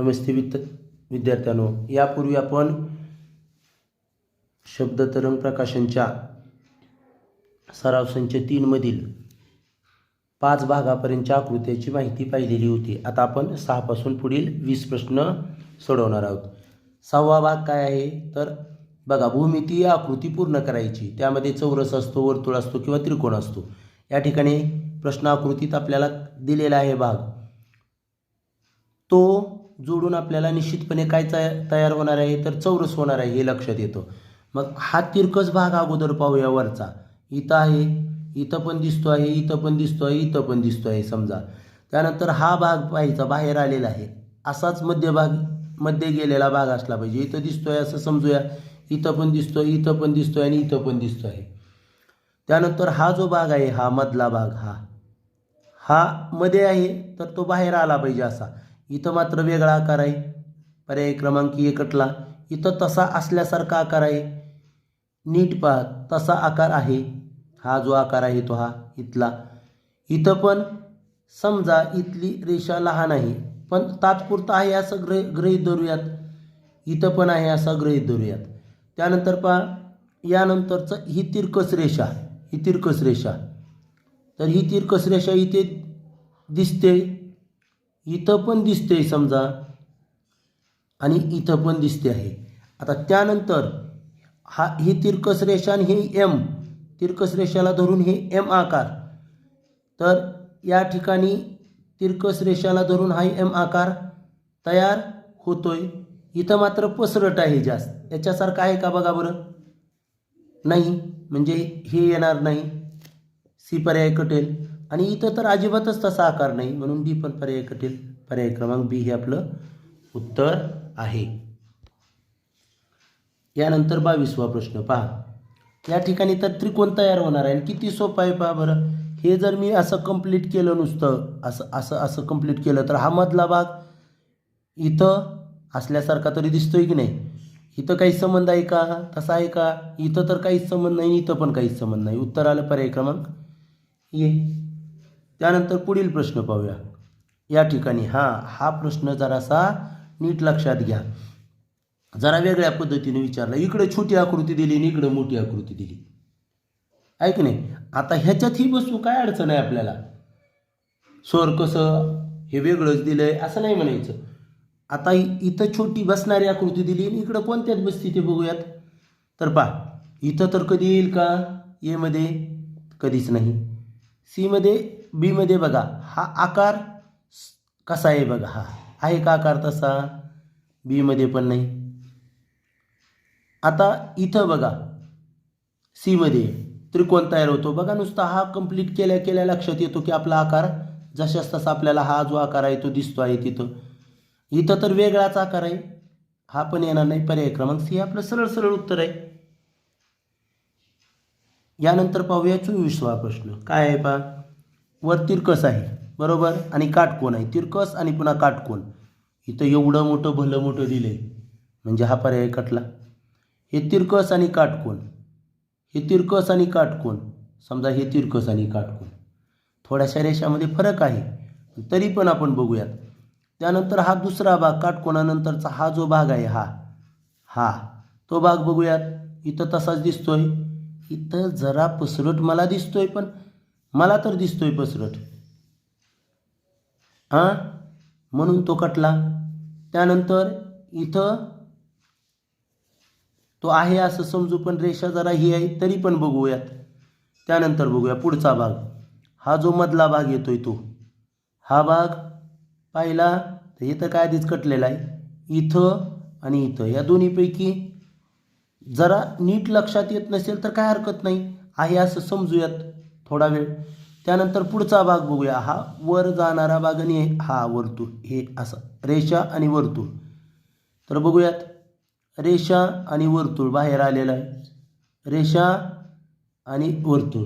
नमस्ते विद्य विद्यार्थ्यांनो. यापूर्वी आपण शब्दतरंग प्रकाशनच्या सराव संच तीनमधील पाच भागापर्यंतच्या आकृत्याची माहिती पाहिलेली होती. आता आपण सहापासून पुढील वीस प्रश्न सोडवणार आहोत. सहावा भाग काय आहे? तर बघा भूमिती आकृती पूर्ण करायची. त्यामध्ये चौरस असतो वर्तुळ असतो किंवा त्रिकोण असतो. या ठिकाणी प्रश्न आकृतीत आपल्याला दिलेला आहे भाग. तो जोडून आपल्याला निश्चितपणे काय तया- तयार होणार आहे तर चौरस होणार आहे हे लक्षात येतं. मग हा तिरकस भाग अगोदर पाहूया वरचा. इथं आहे इथं पण दिसतो आहे इथं पण दिसतो आहे इथं पण दिसतो आहे समजा. त्यानंतर हा भाग पाहायचा बाहेर आलेला आहे. असाच मध्यभागमध्ये गेलेला भाग असला पाहिजे. इथं दिसतोय असं समजूया. इथं पण दिसतोय इथं पण दिसतोय आणि इथं पण दिसतो आहे त्यानंतर हा जो भाग आहे हा मधला भाग हा. हा मध्ये आहे तर तो बाहेर आला पाहिजे असा. इथं मात्र वेगळा आकार आहे. पर्याय क्रमांक एकटला. इथं तसा असल्यासारखा आकार आहे. नीट पहा तसा आकार आहे. हा जो आकार आहे तो हा इथला. इथं पण समजा इथली रेषा लहान आहे पण तात्पुरता आहे असं ग्रह ग्रहीत धरूयात. इथं पण आहे असं ग्रहीत धरूयात. त्यानंतर पहा यानंतरचं ही तिरकस रेषा ही तिरकस रेषा. तर ही तिरकस रेषा इथे दिसते. इथं पण दिसते समजा. आणि इथं पण दिसते आहे. आता त्यानंतर हा ही तिरकस रेषा आणि हे एम तिरकस रेषाला धरून हे एम आकार. तर या ठिकाणी तिरकस रेषाला धरून हा एम आकार तयार होतोय. इथं मात्र पसरट आहे जास्त. याच्यासारखं आहे का बघा बरं? नाही. म्हणजे हे येणार नाही. सी पर्याय कटेल. आणि इथं तर अजिबातच तसा आकार नाही. म्हणून बी पण पर्याय कठीण. पर्याय क्रमांक बी हे आपलं उत्तर आहे. यानंतर बावीसवा प्रश्न पहा. या ठिकाणी तर त्रिकोण तयार होणार आहे. आणि किती सोपं आहे पहा बरं. हे जर मी असं कंप्लीट केलं नुसतं असं असं असं कंप्लीट केलं तर हा मधला भाग इथं असल्यासारखा तरी दिसतोय की नाही? इथं काही संबंध आहे का? तसा आहे का? इथं तर काहीच संबंध नाही इथं पण काहीच संबंध नाही. उत्तर आलं पर्याय क्रमांक ये त्यानंतर पुढील प्रश्न पाहूया. या ठिकाणी हां हा प्रश्न जरासा नीट लक्षात घ्या. जरा वेगळ्या पद्धतीने विचारला. इकडे छोटी आकृती दिली आणि इकडे मोठी आकृती दिली. ऐक नाही? आता ह्याच्यात ही वस्तू काय अडचण आहे आपल्याला? स्वर कसं? हे वेगळंच दिलं आहे असं नाही म्हणायचं. आता इथं छोटी बसणारी आकृती दिली आणि इकडं कोणत्यात बसती ते बघूयात. तर पहा इथं तर कधी येईल का? एमध्ये कधीच नाही. सीमध्ये बीमध्ये बघा हा आकार कसा आहे बघा हा. आहे का आकार तसा? बीमध्ये पण नाही. आता इथं बघा सीमध्ये त्रिकोण तयार होतो. बघा नुसता हा कंप्लीट केल्या केल्या लक्षात येतो की आपला आकार जशास तसा आपल्याला हा जो आकार आहे तो दिसतो आहे तिथं. इथं तर वेगळाच आकार आहे. हा पण येणार नाही पर्याय क्रमांक सी. आपलं सरळ सरळ उत्तर आहे. यानंतर पाहूया चोवीसवा प्रश्न. काय आहे पा वर तिरकस आहे बरोबर? आणि काटकोण आहे. तिरकस आणि पुन्हा काटकोण इथं एवढं मोठं भलं मोठं दिलंय. म्हणजे हा पर्याय कटला हे तिरकस आणि काटकोण हे तिरकस आणि काटकोण समजा हे तिरकस आणि काटकोण थोड्याशा रेषामध्ये फरक आहे. तरी पण आपण बघूयात. त्यानंतर हा दुसरा भाग काटकोणानंतरचा हा जो भाग आहे हा. हा. तो भाग बघूयात. इथं तसाच दिसतोय. इथं जरा पसरट मला दिसतोय पण मला तर दिसतोय पसरट. हां? म्हणून तो कटला. त्यानंतर इथं तो आहे असं समजू पण रेषा जरा ही आहे तरी पण बघूयात. त्यानंतर बघूया पुढचा भाग. हा जो मधला भाग येतोय तो. हा भाग पाहिला तर इथं काय आधीच कटलेला आहे. इथं आणि इथं. या दोन्हीपैकी जरा नीट लक्षात येत नसेल तर काय हरकत नाही. आहे असं समजूयात. थोडा वेळ. त्यानंतर पुढचा भाग बघूया. हा वर जाणारा भाग आणि हा वर्तुळ हे असं. रेषा आणि वर्तुळ तर बघूयात. रेषा आणि वर्तुळ बाहेर आलेला आहे. रेषा आणि वर्तुळ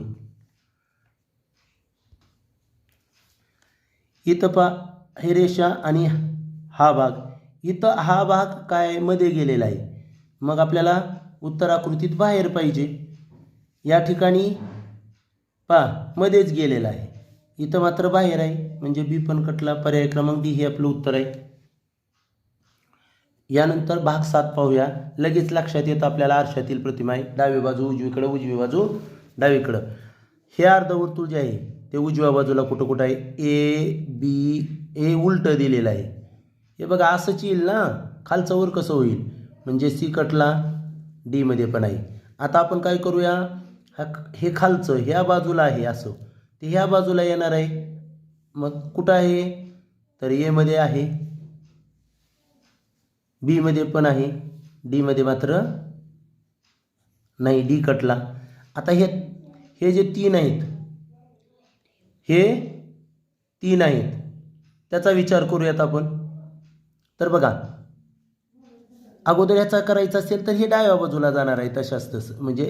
इथं पा हे रेषा आणि हा भाग. इथं हा भाग काय मध्ये गेलेला आहे? मग आपल्याला उत्तराकृतीत बाहेर पाहिजे. या ठिकाणी पा मध्येच गेलेला आहे. इथं मात्र बाहेर आहे. म्हणजे बी पण कटला पर्याय क्रमांक डी हे आपलं उत्तर आहे. यानंतर भाग सात पाहूया. लगेच लक्षात येतं आपल्याला आरशातील प्रतिमा आहे. डावी बाजू उजवीकडं उजवी बाजू डावीकडं. हे अर्धवर्तुळ जे आहे ते उजव्या बाजूला कुठं कुठं आहे? ए बी ए उलटं दिलेलं आहे. हे बघा असंच येईल ना? खालचं वर कसं होईल? म्हणजे सी कटला डीमध्ये पण आहे. आता आपण काय करूया? हा हे खालचं ह्या बाजूला आहे असं. ते ह्या बाजूला येणार आहे. मग कुठं आहे? तर एमध्ये आहे. बीमध्ये पण आहे. डीमध्ये मात्र नाही डी कटला. आता हे हे जे तीन आहेत हे तीन आहेत. त्याचा विचार करूयात आपण. तर बघा अगोदर ह्याचा करायचा असेल तर हे डाव्या बाजूला जाणार आहे तशाच तसं. म्हणजे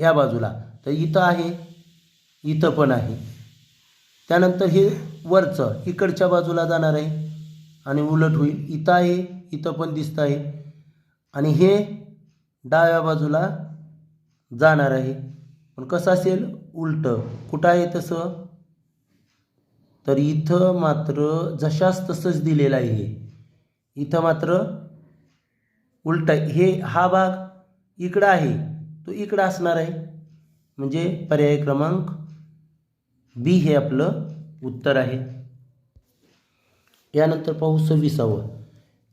या बाजूला. तर इथं आहे इथं पण आहे. त्यानंतर हे वरचं इकडच्या बाजूला जाणार आहे. आणि उलट होईल इथं आहे इथं पण दिसतं आहे. आणि हे डाव्या बाजूला जाणार आहे. पण कसं असेल उलटं. कुठं आहे तसं? तर इथं मात्र जशास तसंच दिलेलं आहे हे. इथं मात्र उलट हे हा भाग इकडं आहे. तो इकडं असणार आहे. म्हणजे पर्याय क्रमांक बी हे आपलं उत्तर आहे. यानंतर पाहू सव्वीसावं.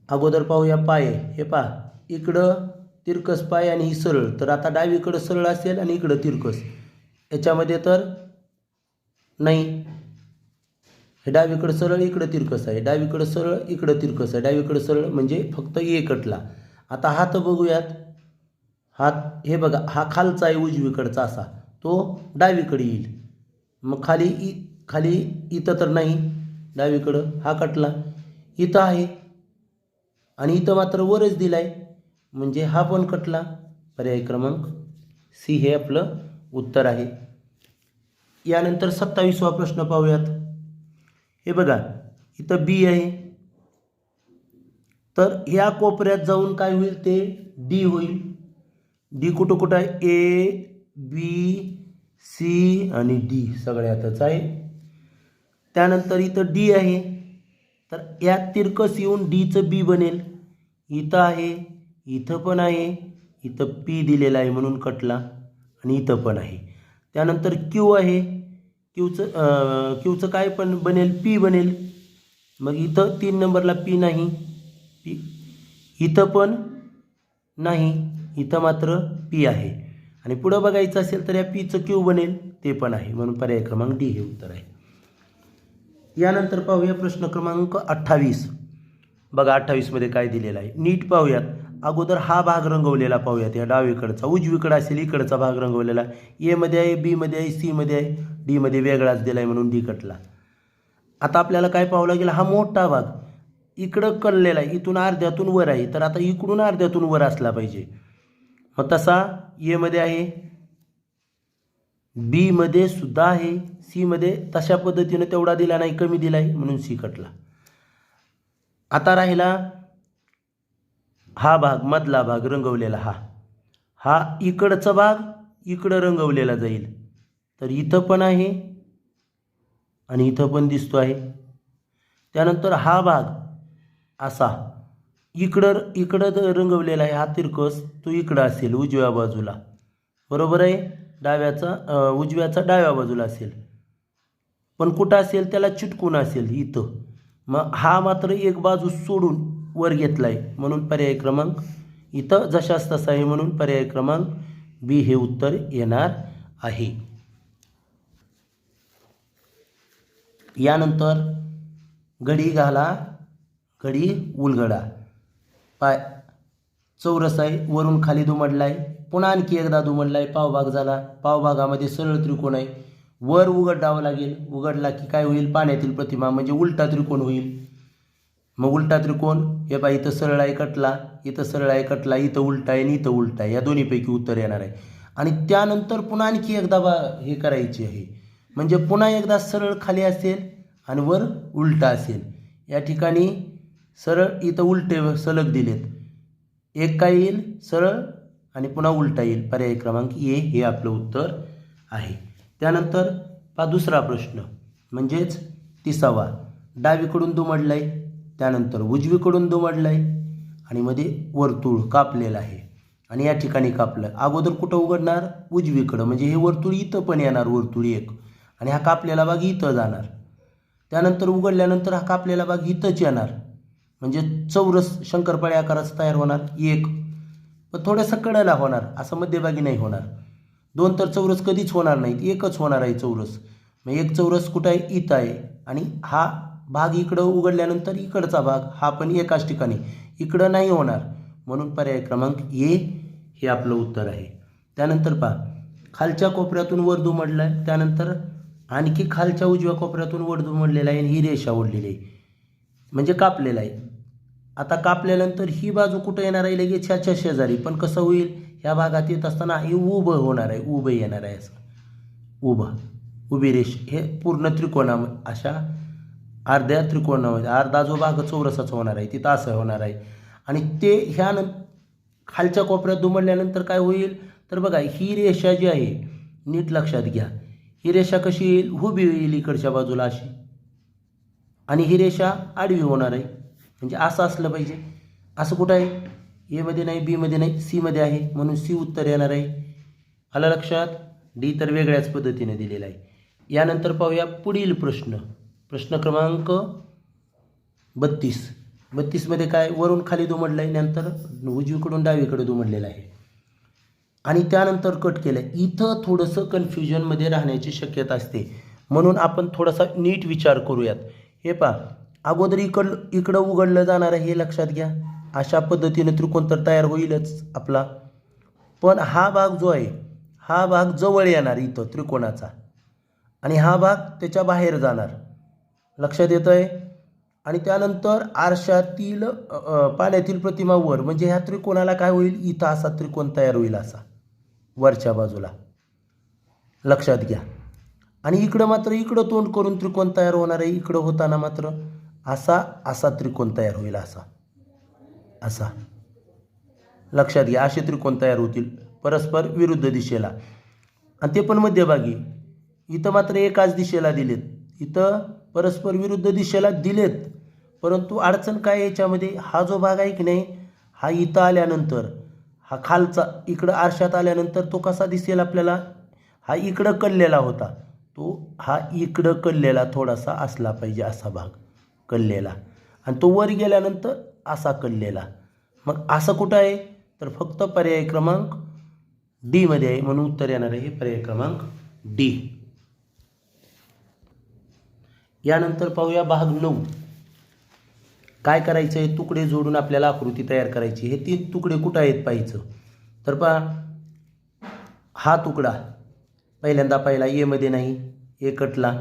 अगोदर पाहूया पाय. हे पहा इकडं तिरकस पाय आणि ही सरळ. तर आता डावीकडं सरळ असेल आणि इकडं तिरकस. याच्यामध्ये तर नाही. हे डावीकडं सरळ इकडं तिरकस आहे. डावीकडं सरळ इकडं तिरकस आहे. डावीकडं सरळ म्हणजे फक्त एकटला. आता हात बघूयात. हा हे बघा हा खालचा आहे उजवीकडचा असा. तो डावीकडे येईल. मग खाली इ खाली इथं तर नाही डावीकडं. हा कटला. इथं आहे. आणि इथं मात्र वरच दिला आहे म्हणजे हा पण कटला. पर्याय क्रमांक सी हे आपलं उत्तर आहे. यानंतर सत्तावीसवा प्रश्न पाहूयात. हे बघा इथं बी आहे. तर ह्या कोपऱ्यात जाऊन काय होईल ते? डी होईल. डी कुठं कुठं आहे? ए बी सी आणि डी सगळ्यातच आहे. त्यानंतर इथं डी आहे. तर यात तिरकस येऊन डीचं बी बनेल. इथं आहे इथं पण आहे इथं पी दिलेलं आहे म्हणून कटला. आणि इथं पण आहे. त्यानंतर क्यू आहे. क्यूचं क्यूचं काय पण बनेल पी बनेल. मग इथं तीन नंबरला पी नाही. पी इथं पण नाही. इथं मात्र पी आहे. आणि पुढं बघायचं असेल तर या पीचं क्यू बनेल ते पण आहे. म्हणून पर्याय क्रमांक डी हे उत्तर आहे. यानंतर पाहूया प्रश्न क्रमांक अठ्ठावीस. बघा अठ्ठावीसमध्ये काय दिलेलं आहे. नीट पाहूयात. अगोदर हा भाग रंगवलेला पाहूयात. या डावीकडचा. उजवीकडं असेल इकडचा भाग रंगवलेला. एमध्ये आहे बीमध्ये आहे सीमध्ये आहे. डीमध्ये वेगळाच दिला आहे म्हणून डी कटला. आता आपल्याला काय पाहावं लागेल? हा मोठा भाग. इकडं कललेला आहे. इथून अर्ध्यातून वर आहे. तर आता इकडून अर्ध्यातून वर असला पाहिजे. मग तसा एमध्ये आहे. बीमध्ये सुद्धा आहे. सीमध्ये तशा पद्धतीनं तेवढा दिला नाही कमी दिला आहे म्हणून सी कटला. आता राहिला हा भाग मधला भाग रंगवलेला हा. हा इकडचा भाग इकडं रंगवलेला जाईल. तर इथं पण आहे आणि इथं पण दिसतो आहे त्यानंतर हा भाग असा. इकडं इकडं रंगवलेला आहे. हा तिरकस तो इकडं असेल उजव्या बाजूला. बरोबर आहे? डाव्याचा उजव्याचा डाव्या बाजूला असेल. पण कुठं असेल? त्याला चिटकून असेल इथं. मग हा मात्र एक बाजू सोडून वर घेतला आहे म्हणून पर्याय क्रमांक इथं जशास तसा आहे म्हणून पर्याय क्रमांक बी हे उत्तर येणार आहे. यानंतर घडी घाला घडी उलगडा. पाय. चौरस आहे वरून खाली दुमडला आहे पुन्हा आणखी एकदा दुमडला आहे पावभाग झाला. पावभागामध्ये सरळ त्रिकोण आहे. वर उघडावं लागेल. उघडला की काय होईल? पाण्यातील प्रतिमा म्हणजे उलटा त्रिकोण होईल. मग उलटा त्रिकोण हे बा इथं सरळ आहे कटला. इथं सरळ आहे कटला. इथं उलटा आहे आणि इथं उलटा आहे. या दोन्हीपैकी उत्तर येणार आहे. आणि त्यानंतर पुन्हा आणखी एकदा बा हे करायची आहे. म्हणजे पुन्हा एकदा सरळ खाली असेल आणि वर उलटा असेल. या ठिकाणी सरळ इथं उलटे सलग दिलेत. एक काय येईल? सरळ आणि पुन्हा उलटा येईल. पर्याय क्रमांक ए हे आपलं उत्तर आहे. त्यानंतर पा दुसरा प्रश्न म्हणजेच तिसावा. डावीकडून दुमडलाय त्यानंतर उजवीकडून दुमडलाय आणि मध्ये वर्तुळ कापलेलं आहे. आणि या ठिकाणी कापलं. अगोदर कुठं उघडणार? उजवीकडं. म्हणजे हे वर्तुळ इथं पण येणार वर्तुळ एक. आणि हा कापलेला भाग इथं जाणार. त्यानंतर उघडल्यानंतर हा कापलेला भाग इथंच येणार. म्हणजे चौरस शंकरपाळी आकाराचं तयार होणार एक. पण थोडंसं कडेला होणार असं मध्यभागी नाही होणार. दोन तर चौरस कधीच होणार नाहीत एकच होणार आहे चौरस. मग एक चौरस कुठं आहे? इथं आहे. आणि हा भाग इकडं उघडल्यानंतर इकडचा भाग हा पण एकाच ठिकाणी. इकडं नाही होणार. म्हणून पर्याय क्रमांक ए हे आपलं उत्तर आहे. त्यानंतर पहा खालच्या कोपऱ्यातून वर दुमडलं आहे त्यानंतर आणखी खालच्या उजव्या कोपऱ्यातून वर दुमडलेला आहे आणि ही रेषा ओढलेली आहे. म्हणजे कापलेला आहे. आता कापल्यानंतर ही बाजू कुठं येणार आहे? लगेच ह्याच्या शेजारी. पण कसं होईल? ह्या भागात येत असताना हे उभं होणार आहे. उभं येणार आहे असं. उभं. उभी रेष. हे पूर्ण त्रिकोणा अशा अर्ध्या त्रिकोणामध्ये अर्धा जो भाग चौरसाचा होणार आहे तिथं असं होणार आहे. आणि ते ह्यानं खालच्या कोपऱ्यात दुमडल्यानंतर काय होईल? तर बघा ही रेषा जी आहे नीट लक्षात घ्या. ही रेषा कशी येईल? उभी येईल इकडच्या बाजूला अशी. आणि ही रेषा आडवी होणार आहे. म्हणजे असं असलं पाहिजे. असं कुठं आहे? एमध्ये नाही बीमध्ये नाही सीमध्ये आहे. म्हणून सी उत्तर येणार आहे. आलं लक्षात? डी तर वेगळ्याच पद्धतीने दिलेला आहे. यानंतर पाहूया पुढील प्रश्न. प्रश्न क्रमांक बत्तीस. बत्तीसमध्ये काय? वरून खाली दुमडलं आहे नंतर उजवीकडून डावीकडे दुमडलेलं आहे. आणि त्यानंतर कट केलं आहे इथं थोडंसं कन्फ्युजनमध्ये राहण्याची शक्यता असते. म्हणून आपण थोडासा नीट विचार करूयात. हे पहा. अगोदर इकड इकडं उघडलं जाणार आहे हे लक्षात घ्या. अशा पद्धतीने त्रिकोण तर तयार होईलच आपला. पण हा भाग जो आहे हा भाग जवळ येणार इथं त्रिकोणाचा. आणि हा भाग त्याच्या बाहेर जाणार. लक्षात येतं आहे आणि त्यानंतर आरशातील पाण्यातील प्रतिमा वर म्हणजे ह्या त्रिकोणाला काय होईल? इथं असा त्रिकोण तयार होईल असा. वरच्या बाजूला. लक्षात घ्या. आणि इकडं मात्र इकडं तोंड करून त्रिकोण तयार होणार आहे. इकडं होताना मात्र असा असा त्रिकोण तयार होईल असा. असा. लक्षात घ्या असे त्रिकोण तयार होतील परस्पर विरुद्ध दिशेला. आणि ते पण मध्यभागी. इथं मात्र एकाच दिशेला दिलेत. इथं परस्पर विरुद्ध दिशेला दिलेत. परंतु अडचण काय याच्यामध्ये? हा जो भाग आहे की नाही? हा इथं आल्यानंतर हा खालचा इकडं आरशात आल्यानंतर तो कसा दिसेल आपल्याला? हा इकडं कललेला होता. तो हा इकडं कललेला थोडासा असला पाहिजे असा भाग. कळलेला आणि तो वर गेल्यानंतर असा कळलेला मग असं कुठं आहे? तर फक्त पर्याय क्रमांक डीमध्ये आहे. म्हणून उत्तर येणार आहे हे पर्याय क्रमांक डी. यानंतर पाहूया भाग नऊ. काय करायचं? आहे तुकडे जोडून आपल्याला आकृती तयार करायची. हे तीन तुकडे कुठं आहेत पाहायचं? तर पहा हा तुकडा पहिल्यांदा पहिला. एमध्ये नाही. ए कटला.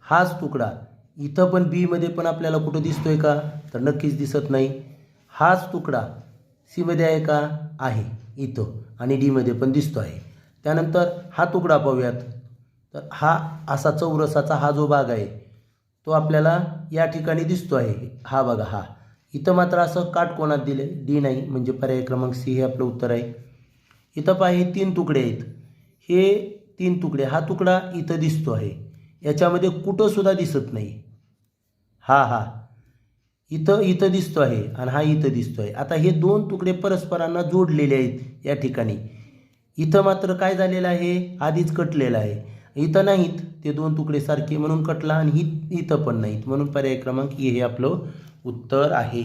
हाच तुकडा. इथं पण बीमध्ये पण आपल्याला कुठं दिसतो आहे का? तर नक्कीच दिसत नाही. हाच तुकडा सीमध्ये आहे का? आहे. इथं. आणि डीमध्ये पण दिसतो आहे. त्यानंतर हा तुकडा पाहूयात. तर हा असा चौरसाचा हा जो भाग आहे तो आपल्याला या ठिकाणी दिसतो आहे. हा बघा हा. इथं मात्र असं काटकोणात दिले डी नाही. म्हणजे पर्याय क्रमांक सी हे आपलं उत्तर आहे. इथं पहा तीन तुकडे आहेत. हे तीन तुकडे हा तुकडा इथं दिसतो आहे. याच्यामध्ये कुठंसुद्धा दिसत नाही. हा हा. इथं इथं दिसतो आहे आणि हा इथं दिसतो आहे. आता हे दोन तुकडे परस्परांना जोडलेले आहेत या ठिकाणी. इथं मात्र काय झालेलं आहे? आधीच कटलेलं आहे. इथं नाहीत. ते दोन तुकडे सारखे म्हणून कटला आणि ही इथं पण नाहीत. म्हणून पर्याय क्रमांक ए हे आपलं उत्तर आहे.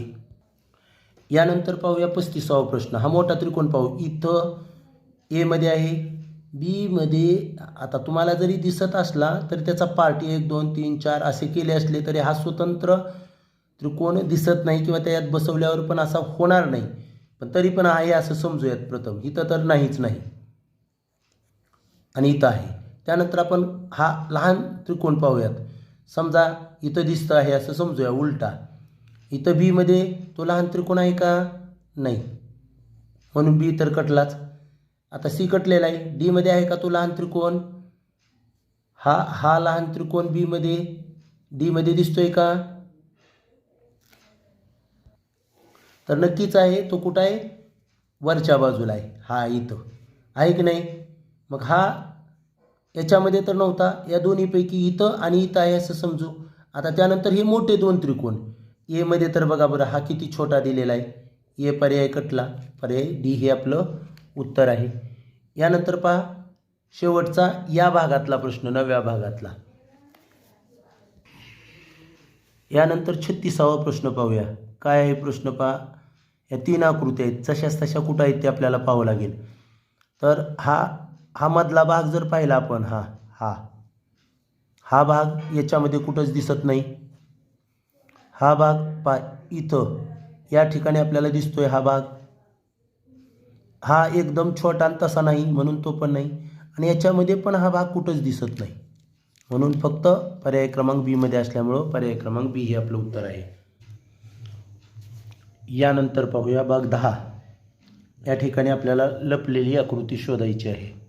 यानंतर पाहूया पस्तीसावा प्रश्न. हा मोठा त्रिकोण पाहू. इथं एमध्ये आहे. बीमध्ये आता तुम्हाला जरी दिसत असला तरी त्याचा पार्ट एक दोन तीन चार असे केले असले तरी हा स्वतंत्र त्रिकोण दिसत नाही किंवा त्यात बसवल्यावर पण असा होणार नाही. पण तरी पण आहे असं समजूयात प्रथम. इथं तर नाहीच नाही. आणि इथं आहे. त्यानंतर आपण हा लहान त्रिकोण पाहूयात. समजा इथं दिसतं आहे असं समजूया उलटा. इथं बीमध्ये तो लहान त्रिकोण आहे का? नाही. म्हणून बी तर कटलाच. आता सी कटलेला आहे डीमध्ये आहे का तो लहान त्रिकोण? हा हा लहान त्रिकोण बीमध्ये डीमध्ये दिसतोय का? तर नक्कीच आहे. तो कुठं आहे? वरच्या बाजूला आहे. हा इथं. आहे की नाही? मग हा याच्यामध्ये तर नव्हता. या दोन्हीपैकी इथं आणि इथं आहे असं समजू. आता त्यानंतर हे मोठे दोन त्रिकोण. एमध्ये तर बघा बरं हा किती छोटा दिलेला आहे. ए पर्याय कटला. पर्याय डी हे आपलं उत्तर आहे. यानंतर पहा शेवटचा या भागातला प्रश्न नव्या भागातला. यानंतर छत्तीसावा प्रश्न पाहूया. काय आहे प्रश्न पहा? या तीन आकृती आहेत. जशाच तशा कुठं आहेत ते आपल्याला पाहावं लागेल. तर हा हा मधला भाग जर पाहिला आपण हा हा. हा भाग याच्यामध्ये कुठंच दिसत नाही. हा भाग पा इथं. या ठिकाणी आपल्याला दिसतोय हा भाग. हा एकदम छोटा आणि तसा नाही म्हणून तो पण नाही. आणि याच्यामध्ये पण हा भाग कुठंच दिसत नाही. म्हणून फक्त पर्याय क्रमांक बीमध्ये असल्यामुळं पर्याय क्रमांक बी हे आपलं उत्तर आहे. यानंतर पाहूया भाग दहा. या ठिकाणी आपल्याला लपलेली आकृती शोधायची आहे.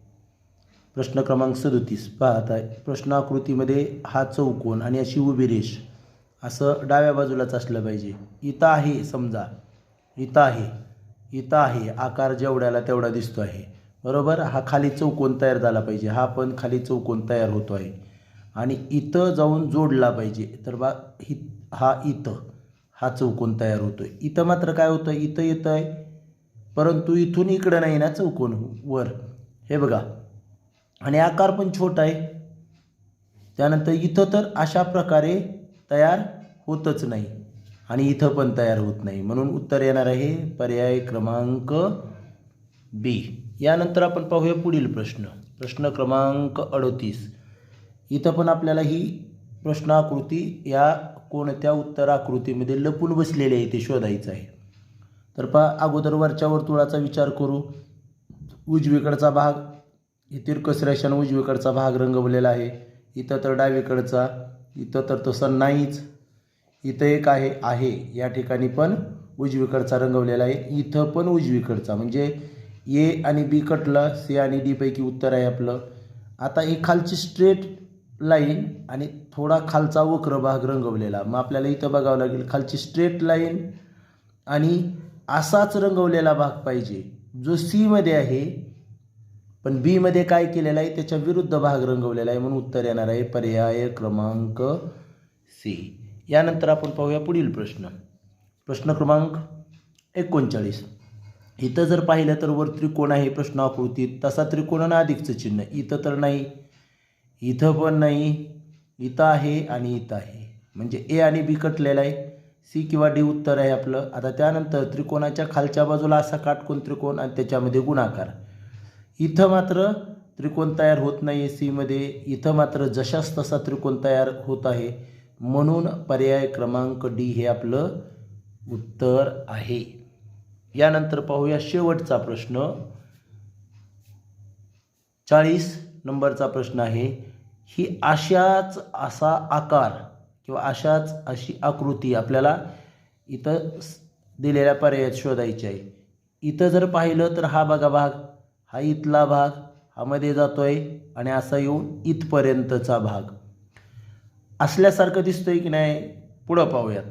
प्रश्न क्रमांक सदोतीस. पाहता प्रश्न आकृतीमध्ये हा चौकोन आणि अशी उभी रेष असं डाव्या बाजूलाच असलं पाहिजे. इथं आहे समजा. इथं आहे. इथं आहे. आकार जेवढ्याला तेवढा दिसतो आहे. बरोबर? हा खाली चौकोन तयार झाला पाहिजे. हा पण खाली चौकोन तयार होतो आहे. आणि इथं जाऊन जोडला पाहिजे. तर बा हि हा इथं हा चौकोन तयार होतो आहे इथं मात्र काय होतं? इथं येतं आहे. परंतु इथून इकडं नाही ना चौकोन वर. हे बघा. आणि आकार पण छोटा आहे. त्यानंतर इथं तर अशा प्रकारे तयार होतच नाही. आणि इथं पण तयार होत नाही. म्हणून उत्तर येणार आहे पर्याय क्रमांक बी यानंतर आपण पाहूया पुढील प्रश्न. प्रश्न क्रमांक अडतीस. इथं पण आपल्याला ही प्रश्न आकृती या कोणत्या उत्तर आकृतीमध्ये लपून बसलेली आहे ते शोधायचं आहे. तर पहा अगोदर वरच्या वर्तुळाचा विचार करू. उजवीकडचा भाग हे तिरकस रेषानं उजवीकडचा भाग रंगवलेला आहे. इथं तर डावीकडचा इथं तर तसं नाहीच. इथं एक आहे आहे. या ठिकाणी पण उजवीकडचा रंगवलेला आहे. इथं पण उजवीकडचा. म्हणजे ए आणि बी कटलं सी आणि डी पैकी उत्तर आहे आपलं. आता ही खालची स्ट्रेट लाईन आणि थोडा खालचा वक्र भाग रंगवलेला. मग आपल्याला इथं बघावं लागेल खालची स्ट्रेट लाईन आणि असाच रंगवलेला भाग पाहिजे. जो सीमध्ये आहे पण बीमध्ये काय केलेला आहे त्याच्या विरुद्ध भाग रंगवलेला आहे म्हणून उत्तर येणार आहे. पर्याय क्रमांक सी यानंतर आपण पाहूया पुढील प्रश्न. प्रश्न क्रमांक एकोणचाळीस. इथं जर पाहिलं तर वर त्रिकोण आहे प्रश्न आकृतीत तसा त्रिकोण आणि अधिकचं चिन्ह. इथं तर नाही इथं पण नाही इथं आहे आणि इथं आहे. म्हणजे ए आणि बी कटलेलं आहे. सी किंवा डी उत्तर आहे आपलं. आता त्यानंतर त्रिकोणाच्या खालच्या बाजूला असा काटकोण त्रिकोण आणि त्याच्यामध्ये गुणाकार. इथं मात्र त्रिकोण तयार होत नाही आहे सीमध्ये इथं मात्र जशास तसा त्रिकोण तयार होत आहे. म्हणून पर्याय क्रमांक डी हे आपलं उत्तर आहे. यानंतर पाहूया शेवटचा प्रश्न. चाळीस नंबरचा प्रश्न आहे. ही अशाच असा आकार किंवा अशाच अशी आकृती आपल्याला इथं दिलेल्या पर्यायात शोधायची आहे. इथं जर पाहिलं तर हा बघा भाग हा इथला भाग हा मध्ये जातो आहे आणि असा येऊन इथपर्यंतचा भाग. असल्यासारखं दिसतंय की नाही पुढं पाहूयात.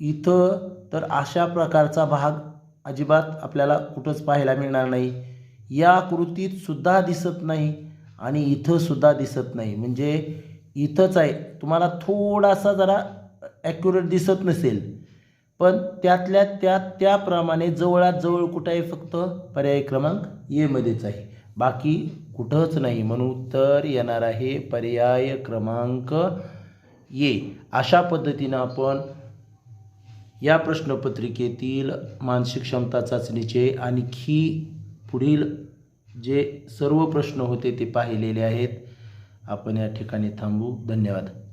इथं तर अशा प्रकारचा भाग अजिबात आपल्याला कुठंच पाहायला मिळणार नाही. या कृतीत सुद्धा दिसत नाही आणि इथं सुद्धा दिसत नाही. म्हणजे इथंच आहे. तुम्हाला थोडासा जरा ॲक्युरेट दिसत नसेल. पण त्यातल्या त्यात त्याप्रमाणे जवळात जवळ कुठं आहे फक्त पर्याय क्रमांक एमध्येच आहे. बाकी कुठंच नाही. म्हणून उत्तर येणार आहे पर्याय क्रमांक ये. अशा पद्धतीनं आपण या प्रश्नपत्रिकेतील मानसिक क्षमता चाचणीचे आणखी पुढील जे सर्व प्रश्न होते ते पाहिलेले आहेत. आपण या ठिकाणी थांबू. धन्यवाद.